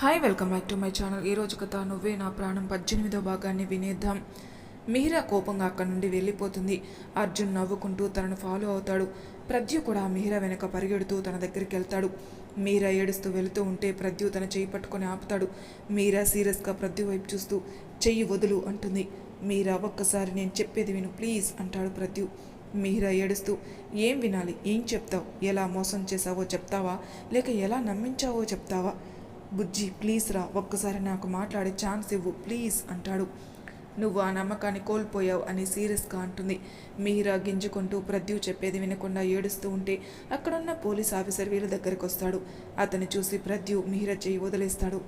Hi welcome back to my channel ఈరోజు కథ నువ్వే నా ప్రాణం. పద్దెనిమిదో భాగాన్ని వినేద్దాం. మిహిరా కోపంగా అక్కడి నుండి వెళ్ళిపోతుంది. అర్జున్ నవ్వుకుంటూ తనను ఫాలో అవుతాడు. ప్రద్యు కూడా మిహిరా వెనక పరిగెడుతూ తన దగ్గరికి వెళ్తాడు. మీరా ఏడుస్తూ వెళుతూ ఉంటే ప్రద్యు తన చెయ్యి పట్టుకొని ఆపుతాడు. మీరా సీరియస్గా ప్రద్యు వైపు చూస్తూ చెయ్యి వదులు అంటుంది. మీరా ఒక్కసారి నేను చెప్పేది విను ప్లీజ్ అంటాడు ప్రద్యు. మీరా ఏడుస్తూ ఏం వినాలి? ఏం చెప్తావు? ఎలా మోసం చేశావో చెప్తావా? లేక ఎలా నమ్మించావో చెప్తావా? బుజ్జి ప్లీజ్ రా ఒక్కసారి నాకు మాట్లాడే ఛాన్స్ ఇవ్వు ప్లీజ్ అంటాడు. నువ్వు ఆ నమ్మకాన్ని కోల్పోయావు అని సీరియస్గా అంటుంది. మీరా గింజుకుంటూ ప్రద్యు చెప్పేది వినకుండా ఏడుస్తూ ఉంటే అక్కడున్న పోలీస్ ఆఫీసర్ వీళ్ళ దగ్గరికి వస్తాడు. అతన్ని చూసి ప్రద్యు మీరా చేయి వదిలేస్తాడు.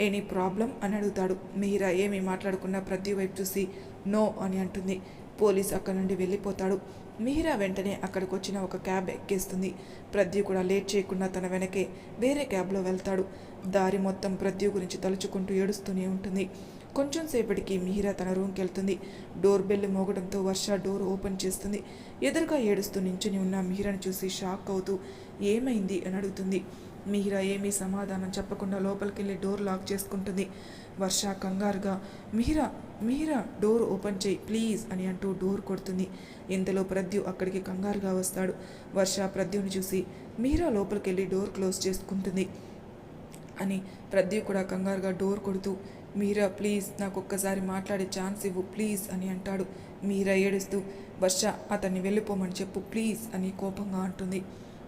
Any problem? అని అడుగుతాడు. మీరా ఏమీ మాట్లాడకుండా ప్రద్యు వైపు చూసి నో అని అంటుంది. పోలీస్ అక్కడి నుండి వెళ్ళిపోతాడు. మిహిరా వెంటనే అక్కడికి వచ్చిన ఒక క్యాబ్ ఎక్కేస్తుంది. ప్రద్యు కూడా లేట్ చేయకుండా తన వెనకే వేరే క్యాబ్లో వెళ్తాడు. దారి మొత్తం ప్రద్యు గురించి తలుచుకుంటూ ఏడుస్తూనే ఉంటుంది. కొంచెం సేపటికి మిహిరా తన రూమ్కి వెళ్తుంది. డోర్ బెల్ మోగడంతో వర్ష డోర్ ఓపెన్ చేస్తుంది. ఎదురుగా ఏడుస్తూ నించుని ఉన్న మిహిరాను చూసి షాక్ అవుతూ ఏమైంది అని అడుగుతుంది. మిహిరా ఏమీ సమాధానం చెప్పకుండా లోపలికి వెళ్ళి డోర్ లాక్ చేసుకుంటుంది. వర్ష కంగారుగా మీరా మీరా డోర్ ఓపెన్ చేయి ప్లీజ్ అని అంటూ డోర్ కొడుతుంది. ఇంతలో ప్రద్యు అక్కడికి కంగారుగా వస్తాడు. వర్ష ప్రద్యుని చూసి మీరా లోపలికి వెళ్ళి డోర్ క్లోజ్ చేసుకుంటుంది అని ప్రద్యు కూడా కంగారుగా డోర్ కొడుతూ మీరా ప్లీజ్ నాకు ఒక్కసారి మాట్లాడే ఛాన్స్ ఇవ్వు ప్లీజ్ అని అంటాడు. మీరా ఏడుస్తూ వర్ష అతన్ని వెళ్ళిపోమని చెప్పు ప్లీజ్ అని కోపంగా అంటుంది.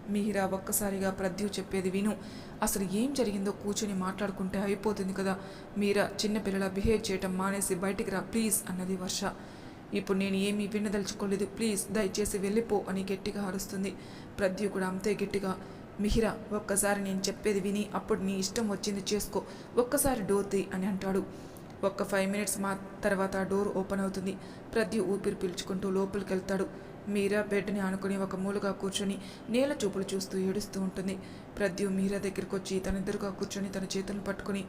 మీరా ఒక్కసారిగా ప్రద్యు చెప్పేది విను. అసలు ఏం జరిగిందో కూర్చొని మాట్లాడుకుంటే అయిపోతుంది కదా. మీరా చిన్నపిల్లల బిహేవ్ చేయటం మానేసి బయటికి రా ప్లీజ్ అన్నది వర్ష. ఇప్పుడు నేను ఏమీ వినదలుచుకోలేదు. ప్లీజ్ దయచేసి వెళ్ళిపో అని గట్టిగా అరుస్తుంది. ప్రద్యు కూడా అంతే గట్టిగా. మిహిరా ఒక్కసారి నేను చెప్పేది విని అప్పుడు నీ ఇష్టం వచ్చింది చేసుకో. ఒక్కసారి డోర్ తీ అని అంటాడు. ఒక్క ఫైవ్ మినిట్స్ మా తర్వాత డోర్ ఓపెన్ అవుతుంది. ప్రద్యు ఊపిరి పీల్చుకుంటూ లోపలికి వెళ్తాడు మీరా బెడ్ని ఆనుకుని ఒక మూలగా కూర్చొని నేల చూపులు చూస్తూ ఏడుస్తూ ఉంటుంది. ప్రద్యు మీరా దగ్గరికి వచ్చి తన ఎదురుగా కూర్చొని తన చేతులను పట్టుకొని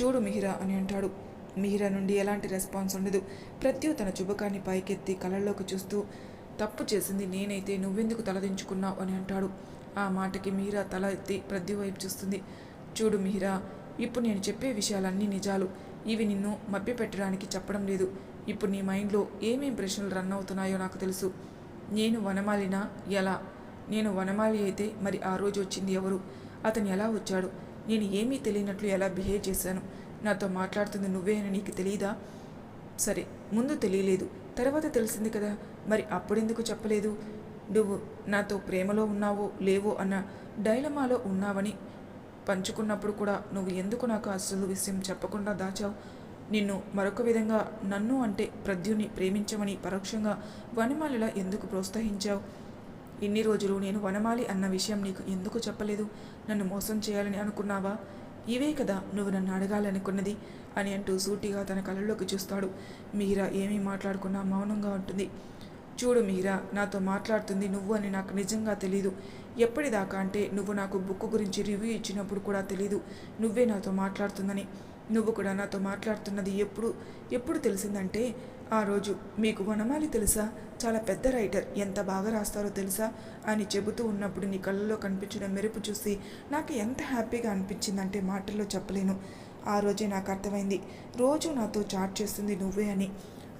చూడు మిహిరా అని అంటాడు. మిహిరా నుండి ఎలాంటి రెస్పాన్స్ ఉండదు. ప్రద్యు తన చుబకాన్ని పైకెత్తి కళ్ళల్లోకి చూస్తూ తప్పు చేసింది నేనైతే నువ్వెందుకు తలదించుకున్నావు అని అంటాడు. ఆ మాటకి మీరా తల ఎత్తి ప్రద్యు వైపు చూస్తుంది. చూడు మిహిరా ఇప్పుడు నేను చెప్పే విషయాలన్నీ నిజాలు. ఇవి నిన్ను మభ్యపెట్టడానికి చెప్పడం లేదు. ఇప్పుడు నీ మైండ్లో ఏమేం ప్రశ్నలు రన్ అవుతున్నాయో నాకు తెలుసు. నేను వనమాలినా? ఎలా? నేను వనమాలి అయితే మరి ఆ రోజు వచ్చింది ఎవరు? అతను ఎలా వచ్చాడు? నేను ఏమీ తెలియనట్లు ఎలా బిహేవ్ చేశాను? నాతో మాట్లాడుతుంది నువ్వే అని నీకు తెలియదా సరే ముందు తెలియలేదు. తర్వాత తెలిసింది కదా. మరి అప్పుడెందుకు చెప్పలేదు? నువ్వు నాతో ప్రేమలో ఉన్నావో లేవో అన్న డైలమాలో ఉన్నావని పంచుకున్నప్పుడు కూడా నువ్వు ఎందుకు నాకు అసలు విషయం చెప్పకుండా దాచావు? నిన్ను మరొక విధంగా నన్ను అంటే ప్రద్యుని ప్రేమించమని పరోక్షంగా వనమాలిలా ఎందుకు ప్రోత్సహించావు? ఇన్ని రోజులు నేను వనమాలి అన్న విషయం నీకు ఎందుకు చెప్పలేదు? నన్ను మోసం చేయాలని అనుకున్నావా? ఇవే కదా నువ్వు నన్ను అడగాలనుకున్నది అని అంటూ సూటిగా తన కళ్ళలోకి చూస్తాడు. మీరా ఏమీ మాట్లాడుకున్నా మౌనంగా ఉంటుంది. చూడు మీరా నాతో మాట్లాడుతుంది నువ్వు అని నాకు నిజంగా తెలీదు. ఎప్పటిదాకా అంటే నువ్వు నాకు బుక్ గురించి రివ్యూ ఇచ్చినప్పుడు కూడా తెలీదు. నువ్వే నాతో మాట్లాడుతుందని. నువ్వు కూడా నాతో మాట్లాడుతున్నది ఎప్పుడు ఎప్పుడు తెలిసిందంటే ఆ రోజు మీకు వనమాలి తెలుసా? చాలా పెద్ద రైటర్. ఎంత బాగా రాస్తారో తెలుసా? అని చెబుతూ ఉన్నప్పుడు నీ కళ్ళలో కనిపించిన మెరుపు చూసి నాకు ఎంత హ్యాపీగా అనిపించిందంటే మాటల్లో చెప్పలేను. ఆ రోజే నాకు అర్థమైంది. రోజు నాతో చాట్ చేస్తుంది నువ్వే అని.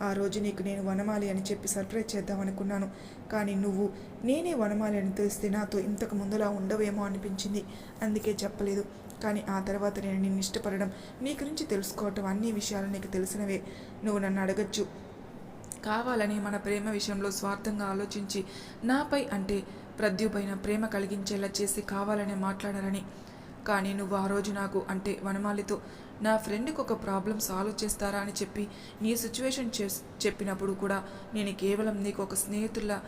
ఆ రోజు నీకు నేను వనమాలి అని చెప్పి సర్ప్రైజ్ చేద్దామనుకున్నాను కానీ నువ్వు నేనే వనమాలి అని తెలిస్తే నాతో ఇంతకు ముందులా ఉండవేమో అనిపించింది. అందుకే చెప్పలేదు. కానీ ఆ తర్వాత నేను నిన్ను ఇష్టపడడం నీ గురించి తెలుసుకోవటం అన్ని విషయాలు నీకు తెలిసినవే. నువ్వు నన్ను అడగచ్చు. కావాలని మన ప్రేమ విషయంలో స్వార్థంగా ఆలోచించి నాపై అంటే ప్రద్యుపైన ప్రేమ కలిగించేలా చేసి కావాలని మాట్లాడాలని కానీ నువ్వు ఆ రోజు నాకు అంటే వనమాలితో నా ఫ్రెండ్కి ఒక ప్రాబ్లం సాల్వ్ చేస్తారా అని చెప్పి నీ సిచ్యువేషన్ చే చెప్పినప్పుడు కూడా నేను కేవలం నీకు ఒక స్నేహితుల్లా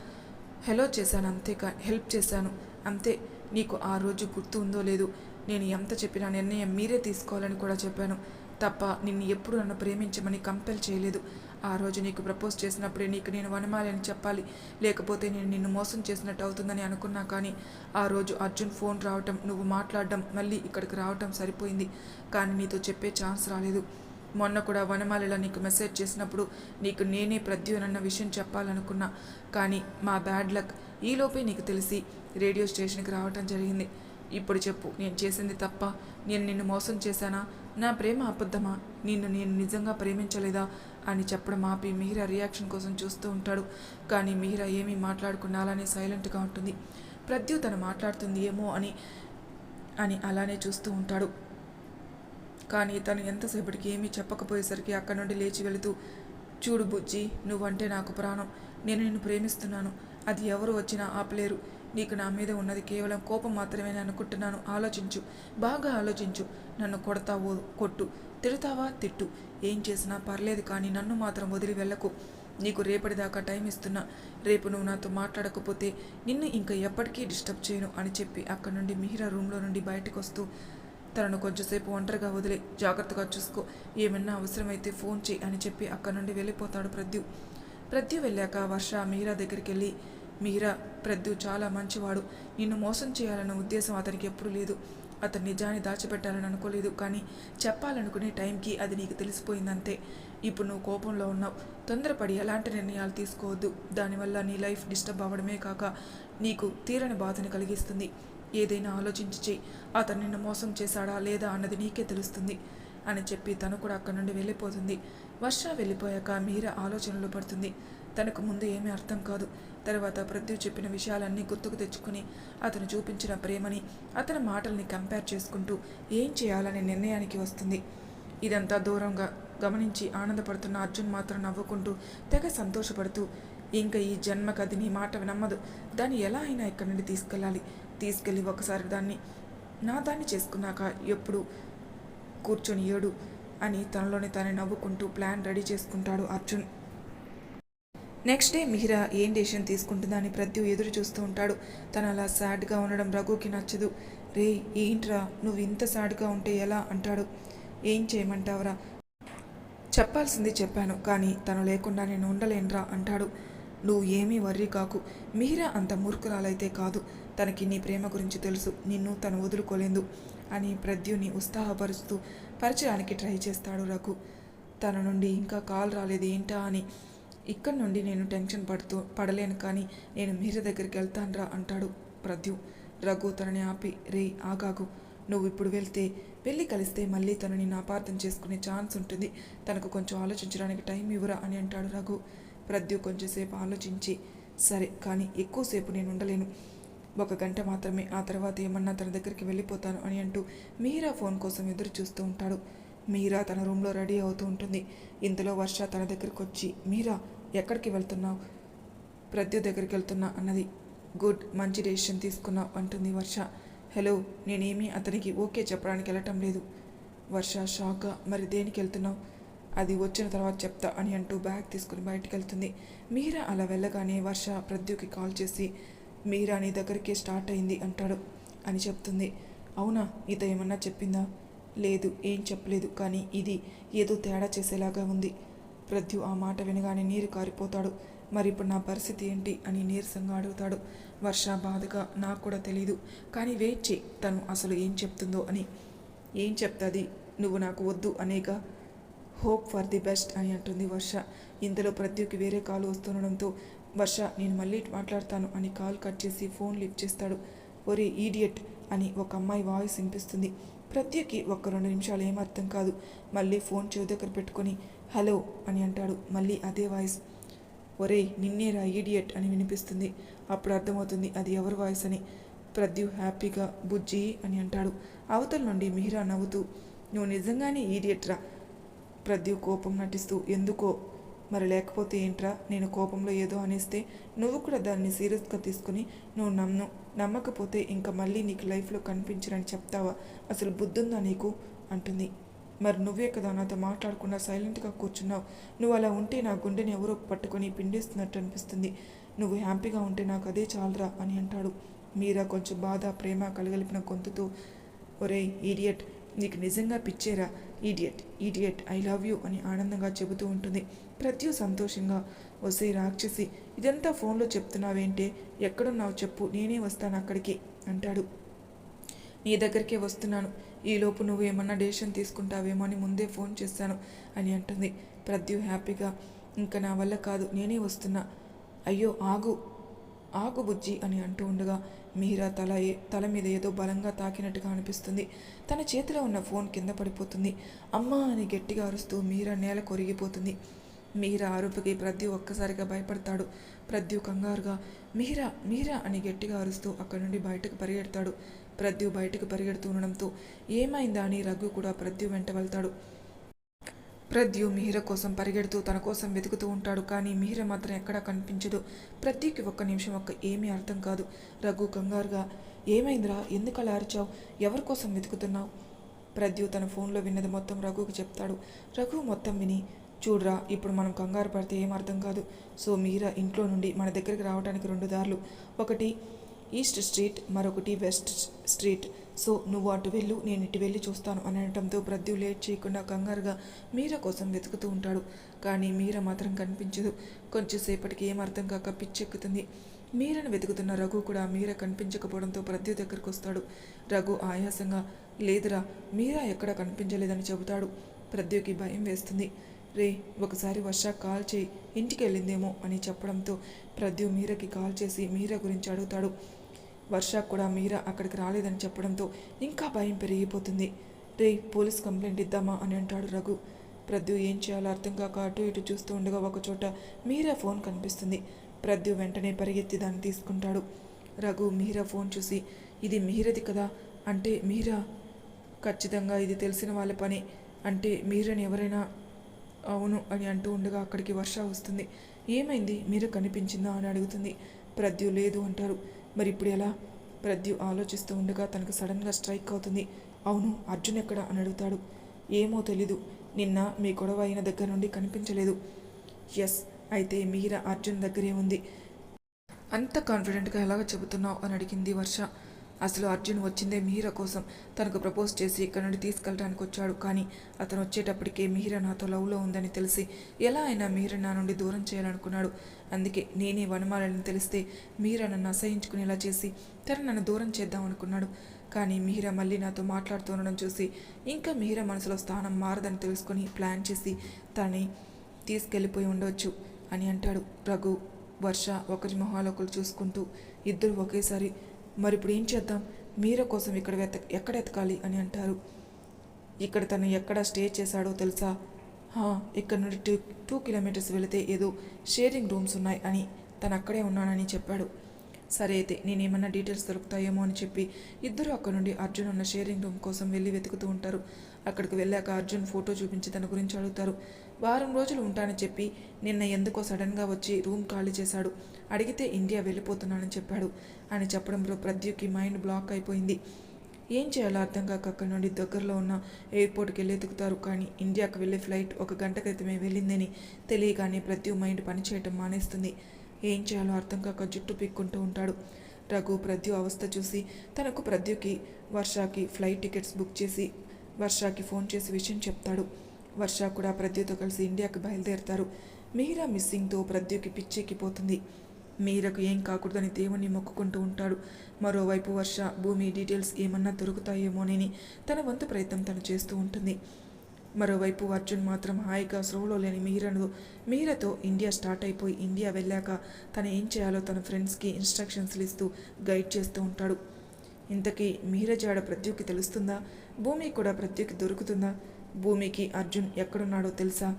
హెలో చేశాను అంతే కా హెల్ప్ చేశాను. అంతే నీకు ఆ రోజు గుర్తు ఉందో లేదు నేను ఎంత చెప్పినా నిర్ణయం మీరే తీసుకోవాలని కూడా చెప్పాను. తప్ప నిన్ను ఎప్పుడు నన్ను ప్రేమించమని కంపెల్ చేయలేదు. ఆ రోజు నీకు ప్రపోజ్ చేసినప్పుడే నీకు నేను వనమాలి అని చెప్పాలి. లేకపోతే నేను నిన్ను మోసం చేసినట్టు అవుతుందని అనుకున్నా కానీ ఆ రోజు అర్జున్ ఫోన్ రావటం నువ్వు మాట్లాడడం మళ్ళీ ఇక్కడికి రావటం సరిపోయింది. కానీ నీతో చెప్పే ఛాన్స్ రాలేదు. మొన్న కూడా వనమాలిలా నీకు మెసేజ్ చేసినప్పుడు నీకు నేనే ప్రద్యునన్న విషయం చెప్పాలనుకున్నా. కానీ మా బ్యాడ్ లక్ ఈలోపే నీకు తెలిసి రేడియో స్టేషన్కి రావటం జరిగింది. ఇప్పుడు చెప్పు నేను చేసింది తప్ప నేను నిన్ను మోసం చేశానా? నా ప్రేమ అబద్ధమా? నిన్ను నేను నిజంగా ప్రేమించలేదా? అని చెప్పడం ఆపి మిహిరా రియాక్షన్ కోసం చూస్తూ ఉంటాడు. కానీ మిహిరా ఏమీ మాట్లాడకుండా అలానే సైలెంట్గా ఉంటుంది. ప్రద్యు తను మాట్లాడుతుంది ఏమో అని అని అలానే చూస్తూ ఉంటాడు. కానీ తను ఎంతసేపటికి ఏమీ చెప్పకపోయేసరికి అక్కడి నుండి లేచి వెళుతూ చూడు బుజ్జి నువ్వంటే నాకు ప్రాణం. నేను నిన్ను ప్రేమిస్తున్నాను. అది ఎవరు వచ్చినా ఆపలేరు. నీకు నా మీద ఉన్నది కేవలం కోపం మాత్రమే అనుకుంటున్నాను. ఆలోచించు. బాగా ఆలోచించు. నన్ను కొడతావో కొట్టు. తిడతావా? తిట్టు. ఏం చేసినా పర్లేదు కానీ నన్ను మాత్రం వదిలి వెళ్ళకు. నీకు రేపటిదాకా టైం ఇస్తున్నా. రేపు నువ్వు నాతో మాట్లాడకపోతే నిన్ను ఇంకా ఎప్పటికీ డిస్టర్బ్ చేయను అని చెప్పి అక్కడి నుండి మిహిరా రూమ్లో నుండి బయటకు వస్తూ తనను కొంచెంసేపు ఒంటరిగా వదిలే. జాగ్రత్తగా చూసుకో. ఏమన్నా అవసరమైతే ఫోన్ చేయి అని చెప్పి అక్కడి నుండి వెళ్ళిపోతాడు ప్రద్యు. ప్రద్యు వెళ్ళాక వర్ష మీరా దగ్గరికి వెళ్ళి మీరా ప్రద్యు చాలా మంచివాడు. నిన్ను మోసం చేయాలన్న ఉద్దేశం అతనికి ఎప్పుడూ లేదు. అతను నిజాన్ని దాచిపెట్టాలని అనుకోలేదు కానీ చెప్పాలనుకునే టైంకి అది నీకు తెలిసిపోయిందంతే. ఇప్పుడు నువ్వు కోపంలో ఉన్నావు. తొందరపడి ఎలాంటి నిర్ణయాలు తీసుకోవద్దు. దానివల్ల నీ లైఫ్ డిస్టర్బ్ అవ్వడమే కాక నీకు తీరని బాధను కలిగిస్తుంది. ఏదైనా ఆలోచించి చెయ్యి అతను నిన్ను మోసం చేశాడా లేదా అన్నది నీకే తెలుస్తుంది అని చెప్పి తను కూడా అక్కడి నుండి వెళ్ళిపోతుంది. వర్ష వెళ్ళిపోయాక మీర ఆలోచనలో పడుతుంది. తనకు ముందు ఏమీ అర్థం కాదు. తర్వాత ప్రతి చెప్పిన విషయాలన్నీ గుర్తుకు తెచ్చుకుని అతను చూపించిన ప్రేమని అతని మాటల్ని కంపేర్ చేసుకుంటూ ఏం చేయాలనే నిర్ణయానికి వస్తుంది. ఇదంతా దూరంగా గమనించి ఆనందపడుతున్న అర్జున్ మాత్రం నవ్వుకుంటూ తెగ సంతోషపడుతూ ఇంకా ఈ జన్మకు అది నీ మాట నమ్మదు. దాన్ని ఎలా అయినా ఇక్కడి నుండి తీసుకెళ్ళాలి. తీసుకెళ్ళి ఒకసారి దాన్ని నా దాన్ని చేసుకున్నాక ఎప్పుడు కూర్చొని ఏడు అని తనలోని తానే నవ్వుకుంటూ ప్లాన్ రెడీ చేసుకుంటాడు అర్జున్. నెక్స్ట్ డే మిహిరా ఏం డెసిషన్ తీసుకుంటుందా అని ప్రద్యు ఎదురు చూస్తూ ఉంటాడు. తను అలా సాడ్గా ఉండడం రఘుకి నచ్చదు. రే ఏంట్రా? నువ్వు ఇంత సాడ్గా ఉంటే ఎలా? అంటాడు. ఏం చేయమంటావురా? చెప్పాల్సింది చెప్పాను కానీ తను లేకుండా నేను ఉండలేనురా అంటాడు. నువ్వు ఏమీ వర్రీ కాకు. మిహిరా అంత మూర్ఖురాలైతే కాదు. తనకి నీ ప్రేమ గురించి తెలుసు. నిన్ను తను వదులుకోలేదు అని ప్రద్యుని ఉత్సాహపరుస్తూ పరచడానికి ట్రై చేస్తాడు రఘు. తన నుండి ఇంకా కాల్ రాలేదు ఏంటా అని ఇక్కడి నుండి నేను టెన్షన్ పడుతూ పడలేను కానీ నేను మీర దగ్గరికి వెళ్తానరా అంటాడు ప్రద్యు. రఘు తనని ఆపి రే ఆగాగు. నువ్వు ఇప్పుడు వెళ్తే వెళ్ళి కలిస్తే మళ్ళీ తనని నాపార్థం చేసుకునే ఛాన్స్ ఉంటుంది. తనకు కొంచెం ఆలోచించడానికి టైం ఇవ్వరా అని అంటాడు రఘు. ప్రద్యు కొంచెంసేపు ఆలోచించి సరే కానీ ఎక్కువసేపు నేను ఉండలేను. ఒక గంట మాత్రమే ఆ తర్వాత ఏమన్నా తన దగ్గరికి వెళ్ళిపోతాను అని అంటూ మీరా ఫోన్ కోసం ఎదురు చూస్తూ ఉంటాడు. మీరా తన రూమ్లో రెడీ అవుతూ ఉంటుంది. ఇంతలో వర్ష తన దగ్గరికి వచ్చి మీరా ఎక్కడికి వెళ్తున్నావు? ప్రద్యు దగ్గరికి వెళ్తున్నా అన్నది. గుడ్ మంచి డెసిషన్ తీసుకున్నావు అంటుంది వర్ష. హలో నేనేమీ అతనికి ఓకే చెప్పడానికి వెళ్ళటం లేదు. వర్ష షాక్గా మరి దేనికి వెళ్తున్నావు? అది వచ్చిన తర్వాత చెప్తా అని అంటూ బ్యాగ్ తీసుకుని బయటికి వెళ్తుంది. మీరా అలా వెళ్ళగానే వర్ష ప్రద్యుకి కాల్ చేసి మీరా నీ దగ్గరికి స్టార్ట్ అయింది అంటాడు అని చెప్తుంది. అవునా? ఇత ఏమన్నా చెప్పిందా? లేదు ఏం చెప్పలేదు. కానీ ఇది ఏదో తేడా చేసేలాగా ఉంది. ప్రద్యు ఆ మాట వినగానే నీరు కారిపోతాడు. మరి ఇప్పుడు నా పరిస్థితి ఏంటి అని నీరసంగా అడుగుతాడు. వర్ష బాధగా నాకు కూడా తెలియదు కానీ వెయిట్ చేయి తను అసలు ఏం చెప్తుందో అని. ఏం చెప్తుంది? నువ్వు నాకు వద్దు అనేగా. హోప్ ఫర్ ది బెస్ట్ అని అంటుంది వర్ష. ఇంతలో ప్రద్యుకి వేరే కాల్ వస్తుండడంతో వర్ష నేను మళ్ళీ మాట్లాడతాను అని కాల్ కట్ చేసి ఫోన్ లిఫ్ట్ చేస్తాడు. ఒరే ఈడియట్ అని ఒక అమ్మాయి వాయిస్ వినిపిస్తుంది. ప్రత్యకి ఒక్క రెండు నిమిషాలు ఏం అర్థం కాదు. మళ్ళీ ఫోన్ చెవి దగ్గర పెట్టుకొని హలో అని అంటాడు. మళ్ళీ అదే వాయిస్. ఒరే నిన్నేరా ఈడియట్ అని వినిపిస్తుంది. అప్పుడు అర్థమవుతుంది అది ఎవరి వాయిస్ అని. ప్రద్యు హ్యాపీగా బుజ్జి అని అంటాడు. అవతల నుండి మిహిరా నవ్వుతూ నువ్వు నిజంగానే ఈడియట్ రా ప్రద్యు కోపం నటిస్తూ ఎందుకో? మరి లేకపోతే ఏంట్రా? నేను కోపంలో ఏదో అనేస్తే నువ్వు కూడా దాన్ని సీరియస్గా తీసుకుని నువ్వు నమ్ము నమ్మకపోతే ఇంకా మళ్ళీ నీకు లైఫ్లో కనిపించరని చెప్తావా? అసలు బుద్ధుందా నీకు? అంటుంది. మరి నువ్వే కదా నాతో మాట్లాడకుండా సైలెంట్గా కూర్చున్నావు. నువ్వు అలా ఉంటే నా గుండెని ఎవరో పట్టుకొని పిండేస్తున్నట్టు అనిపిస్తుంది. నువ్వు హ్యాపీగా ఉంటే నాకు అదే చాలరా అని అంటాడు. మీరా కొంచెం బాధ ప్రేమ కలగలిపిన గొంతుతో ఒరేయ్ ఈడియట్ నీకు నిజంగా పిచ్చేరా? Idiot idiot I love you అని ఆనందంగా చెబుతూ ఉంటుంది. ప్రత్యు సంతోషంగా వసే రాక్షసి ఇదంతా ఫోన్లో చెప్తున్నావేంటే ఎక్కడున్నావు చెప్పు నేనే వస్తాను అక్కడికి అంటాడు. నీ దగ్గరికే వస్తున్నాను. ఈలోపు నువ్వు ఏమన్నా డెసిషన్ తీసుకుంటావేమో అని ముందే ఫోన్ చేశాను అని అంటుంది. ప్రద్యు హ్యాపీగా ఇంకా నా వల్ల కాదు నేనే వస్తున్నా. అయ్యో ఆగు ఆకుబుజ్జి అని అంటూ ఉండగా మీరా తల ఏ- తల మీద ఏదో బలంగా తాకినట్టుగా అనిపిస్తుంది. తన చేతిలో ఉన్న ఫోన్ కింద పడిపోతుంది. అమ్మా అని గట్టిగా అరుస్తూ మీరా నేల కొరిగిపోతుంది. మీరా అరుపుకి ప్రద్యు ఒక్కసారిగా భయపడతాడు. ప్రద్యు కంగారుగా మీరా మీరా అని గట్టిగా అరుస్తూ అక్కడి నుండి బయటకు పరిగెడతాడు. ప్రద్యు బయటకు పరిగెడుతూ ఉండడంతో ఏమైందా అని రఘు కూడా ప్రద్యు వెంట వెళ్తాడు. ప్రద్యు మిహిర కోసం పరిగెడుతూ తన కోసం వెతుకుతూ ఉంటాడు కానీ మిహిర మాత్రం ఎక్కడా కనిపించదు. ప్రద్యుకి ఒక్క నిమిషం ఒక్క ఏమీ అర్థం కాదు. రఘు కంగారుగా ఏమైందిరా? ఎందుకు అలా అరిచావు? ఎవరి కోసం వెతుకుతున్నావు? ప్రద్యు తన ఫోన్లో విన్నది మొత్తం రఘుకి చెప్తాడు. రఘు మొత్తం విని చూడరా ఇప్పుడు మనం కంగారు పడితే ఏం అర్థం కాదు. సో మీరా ఇంట్లో నుండి మన దగ్గరికి రావడానికి రెండు దారులు. ఒకటి ఈస్ట్ స్ట్రీట్ మరొకటి వెస్ట్ స్ట్రీట్. సో నువ్వు అటు వెళ్ళు నేను ఇటు వెళ్ళి చూస్తాను అని అనడంతో ప్రద్యు లేట్ చేయకుండా కంగారుగా మీర కోసం వెతుకుతూ ఉంటాడు. కానీ మీర మాత్రం కనిపించదు. కొంచెంసేపటికి ఏం అర్థం కాక పిచ్చెక్కుతుంది. మీరను వెతుకుతున్న రఘు కూడా మీర కనిపించకపోవడంతో ప్రద్యు దగ్గరకు వస్తాడు. రఘు ఆయాసంగా లేదురా మీరా ఎక్కడ కనిపించలేదని చెబుతాడు. ప్రద్యుకి భయం వేస్తుంది. రే ఒకసారి వర్ష కాల్ చేయి. ఇంటికి వెళ్ళిందేమో అని చెప్పడంతో ప్రద్యు మీరకి కాల్ చేసి మీర గురించి అడుగుతాడు. వర్ష కూడా మీరా అక్కడికి రాలేదని చెప్పడంతో ఇంకా భయం పెరిగిపోతుంది. రే పోలీస్ కంప్లైంట్ ఇద్దామా అని అంటాడు రఘు. ప్రద్యు ఏం చేయాలో అర్థం కాక అటు ఇటు చూస్తూ ఉండగా ఒకచోట మీరా ఫోన్ కనిపిస్తుంది. ప్రద్యు వెంటనే పరిగెత్తి దాన్ని తీసుకుంటాడు. రఘు మీరా ఫోన్ చూసి ఇది మీరది కదా? అంటే మీరా? ఖచ్చితంగా ఇది తెలిసిన వాళ్ళ పని. అంటే మీరని ఎవరైనా అవును అని అంటూ ఉండగా అక్కడికి వర్ష వస్తుంది. ఏమైంది? మీరు కనిపించిందా? అని అడుగుతుంది. ప్రద్యు లేదు అంటారు. మరి ఇప్పుడు ఎలా? ప్రద్యు ఆలోచిస్తూ ఉండగా తనకు సడన్గా స్ట్రైక్ అవుతుంది. అవును అర్జున్ ఎక్కడ? అని అడుగుతాడు. ఏమో తెలీదు. నిన్న మీ గొడవ అయిన దగ్గర నుండి కనిపించలేదు. ఎస్ అయితే మీరా అర్జున్ దగ్గరే ఉంది. అంత కాన్ఫిడెంట్గా ఎలాగ చెబుతున్నావు? అని అడిగింది వర్ష. అసలు అర్జున్ వచ్చిందే మిహిర కోసం తనకు ప్రపోజ్ చేసి ఇక్కడ నుండి తీసుకెళ్ళడానికి వచ్చాడు. కానీ అతను వచ్చేటప్పటికే మీరా నాతో లవ్లో ఉందని తెలిసి ఎలా అయినా మీరా నా నుండి దూరం చేయాలనుకున్నాడు. అందుకే నేనే వనమాలని తెలిస్తే మీరా నన్ను అసహించుకునేలా చేసి తను నన్ను దూరం చేద్దాం అనుకున్నాడు. కానీ మీరా మళ్ళీ నాతో మాట్లాడుతుండడం చూసి ఇంకా మీరా మనసులో స్థానం మారదని తెలుసుకొని ప్లాన్ చేసి తనని తీసుకెళ్ళిపోయి ఉండవచ్చు అని అంటాడు రఘు. వర్ష ఒకరి మొహాలు ఒకరు చూసుకుంటూ ఇద్దరు ఒకేసారి మరి ఇప్పుడు ఏం చేద్దాం? మీరా కోసం ఇక్కడ వెత ఎక్కడ ఎతకాలి అని అంటారు. ఇక్కడ తను ఎక్కడ స్టే చేశాడో తెలుసా? ఇక్కడ నుండి టూ టూ కిలోమీటర్స్ వెళితే ఏదో షేరింగ్ రూమ్స్ ఉన్నాయి అని తను అక్కడే ఉన్నానని చెప్పాడు. సరే అయితే నేనేమన్నా డీటెయిల్స్ దొరుకుతాయేమో అని చెప్పి ఇద్దరు అక్కడ నుండి అర్జున్ ఉన్న షేరింగ్ రూమ్ కోసం వెళ్ళి వెతుకుతూ ఉంటారు. అక్కడికి వెళ్ళాక అర్జున్ ఫోటో చూపించి తన గురించి అడుగుతారు. వారం రోజులు ఉంటానని చెప్పి నిన్న ఎందుకో సడన్గా వచ్చి రూమ్ ఖాళీ చేశాడు. అడిగితే ఇండియా వెళ్ళిపోతున్నానని చెప్పాడు. అని చెప్పడంలో ప్రద్యుకి మైండ్ బ్లాక్ అయిపోయింది. ఏం చేయాలో అర్థం కాక అక్కడి నుండి దగ్గరలో ఉన్న ఎయిర్పోర్ట్కి వెళ్ళి ఎదుగుతారు. కానీ ఇండియాకు వెళ్ళే ఫ్లైట్ ఒక గంట క్రితమే వెళ్ళిందని తెలియగానే ప్రద్యు మైండ్ పనిచేయటం మానేస్తుంది. ఏం చేయాలో అర్థం కాక జుట్టు పిక్కుంటూ ఉంటాడు. రఘు ప్రద్యు అవస్థ చూసి తనకు ప్రద్యుకి వర్షాకి ఫ్లైట్ టికెట్స్ బుక్ చేసి వర్షాకి ఫోన్ చేసి విషయం చెప్తాడు. వర్ష కూడా ప్రద్యుతో కలిసి ఇండియాకు బయలుదేరుతారు. మీరా మిస్సింగ్తో ప్రద్యుకి పిచ్చెక్కిపోతుంది. మీరకు ఏం కాకూడదని దేవుణ్ణి మొక్కుకుంటూ ఉంటాడు. మరోవైపు వర్ష భూమి డీటెయిల్స్ ఏమన్నా దొరుకుతాయేమోనని తన వంతు ప్రయత్నం తను చేస్తూ ఉంటుంది. మరోవైపు అర్జున్ మాత్రం హాయిగా స్లోలో లేని మీరను మీరతో ఇండియా స్టార్ట్ అయిపోయి ఇండియా వెళ్ళాక తను ఏం చేయాలో తన ఫ్రెండ్స్కి ఇన్స్ట్రక్షన్స్లు ఇస్తూ గైడ్ చేస్తూ ఉంటాడు. ఇంతకీ మీర జాడ ప్రత్యుకి తెలుస్తుందా? భూమి కూడా ప్రత్యుకి దొరుకుతుందా? భూమికి అర్జున్ ఎక్కడున్నాడో తెలుసా?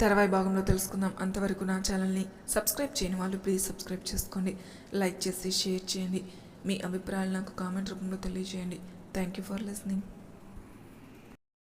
తర్వాయి భాగంలో తెలుసుకుందాం. అంతవరకు నా ఛానల్ని సబ్స్క్రైబ్ చేయని వాళ్ళు ప్లీజ్ సబ్స్క్రైబ్ చేసుకోండి. లైక్ చేసి షేర్ చేయండి. మీ అభిప్రాయాలు నాకు కామెంట్ రూపంలో తెలియజేయండి. Thank you for listening.